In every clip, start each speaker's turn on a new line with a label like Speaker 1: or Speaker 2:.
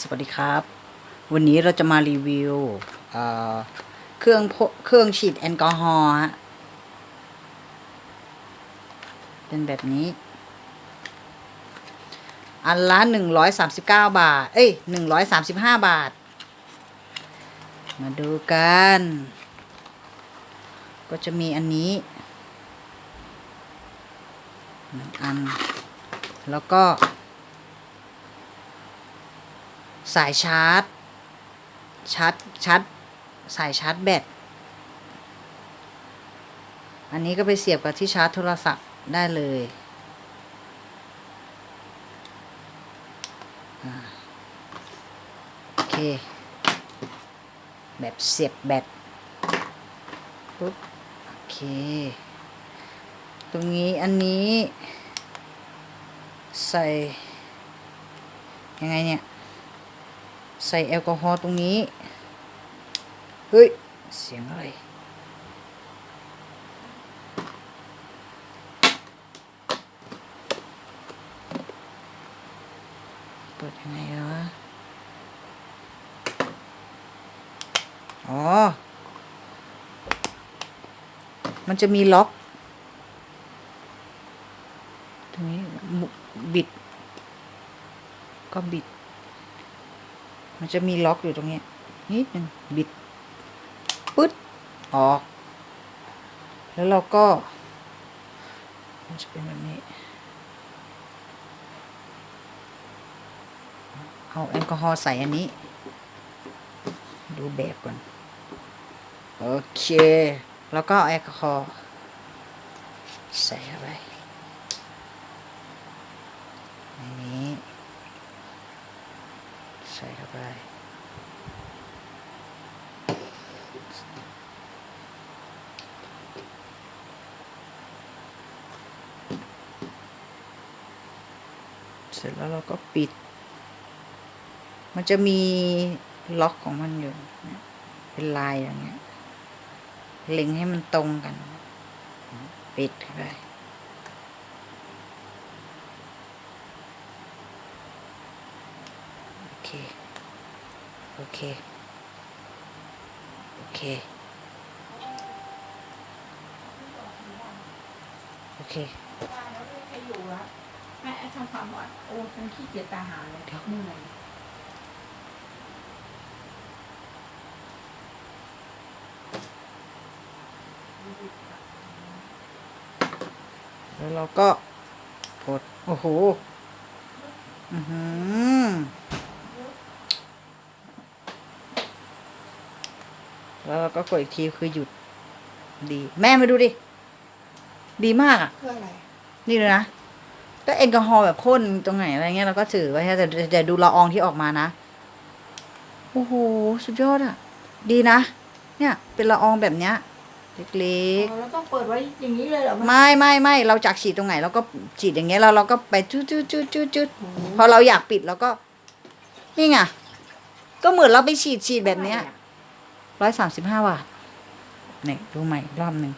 Speaker 1: สวัสดีครับ วันนี้เราจะมารีวิวเเครื่องเครื่องฉีดแอลกอฮอล์เป็นแบบนี้ อันละหนึ่งร้อยสามสิบเก้าบาท เอ้ยหนึ่งร้อยสามสิบห้าบาท มาดูกัน ก็จะมีอันนี้หนึ่งอัน แล้วก็ สายชาร์จ ชาร์จชาร์จสายชาร์จแบต อันนี้ก็ไปเสียบกับที่ชาร์จโทรศัพท์ได้เลย โอเค แบบเสียบแบต ปุ๊บ โอเค ตรงนี้อันนี้ ใส่ ยังไงเนี่ย ใส่แอลกอฮอล์ตรงนี้ เฮ้ย เสียงอะไร เปิดยังไงวะอ๋อ มันจะมีล็อก ตรงนี้บิด ก็บิด มันจะมีล็อกอยู่ตรงนี้นิดหนึ่งบิดปึ๊ดออก แล้วเราก็ มันจะเป็นแบบนี้ เอาแอลกอฮอล์ใส่อันนี้ ดูแบบก่อน โอเค แล้วก็แอลกอฮอล์ใส่เข้าไปอันนี้ ใส่เข้าไปเสร็จแล้วเราก็ปิด มันจะมีล็อกของมันอยู่เป็นลายอย่างเงี้ย เล็งให้มันตรงกัน ปิดเข้าไป โอเคโอเค โอเค โอเค
Speaker 2: แล้วไม่ให้อยู่แล้วแม่ทำความว่าโอ้ฉันขี้เกียจตาหาเลยเหนื่อย
Speaker 1: แล้วเราก็กดโอ้โห อือหือ แล้วเราก็กดอีกทีคือหยุด ดี แม่มาดูดิ ดีมากอะ
Speaker 2: เพื่ออะไร
Speaker 1: นี่เลยนะก็แอลกอฮอล์แบบพ่นตรงไหนอะไรเงี้ยเราก็ถือไว้ให้แต่แต่ดูละอองที่ออกมานะ โอ้โห สุดยอดอะ ดีนะ เนี่ย เป็นละอองแบบเนี้ยเล็ก
Speaker 2: เราต้องเปิดไว้อย่างนี้เลยเหรอ
Speaker 1: ๆ ไม่ไม่ไม่เราจากฉีดตรงไหนเราก็ฉีดอย่างเงี้ยแล้วเราก็ไปจุดจุดจุดจุดจุดพอเราอยากปิดเราก็ นี่ไง ก็เหมือนเราไปฉีดฉีดแบบเนี้ยร้อ ยสามสิบห้าบาทเนี่ยดูใหม่อีกรอบหนึ่ง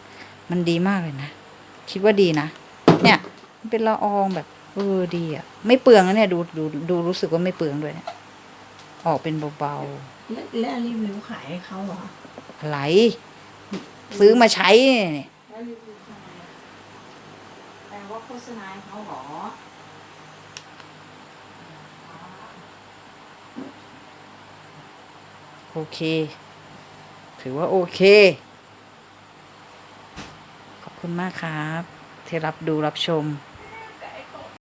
Speaker 1: มันดีมากเลยนะ คิดว่าดีนะ เนี่ยมันเป็นละอองแบบ เออดีอะ ไม่เปลืองนะเนี่ย ดูดูดูรู้สึกว่าไม่เปลืองด้วยเนี่ยออกเป็นเบา
Speaker 2: แล้วแล้วรีวิวขายให้เขาเหรอ
Speaker 1: ๆอะไร ซื้อมาใช้เนี่ย
Speaker 2: แล้วรีวิวทำไมอะแปลว่าโฆษณาให้เขาเหรอ
Speaker 1: โอเค ถือว่าโอเค ขอบคุณมากครับ ที่รับดูรับชม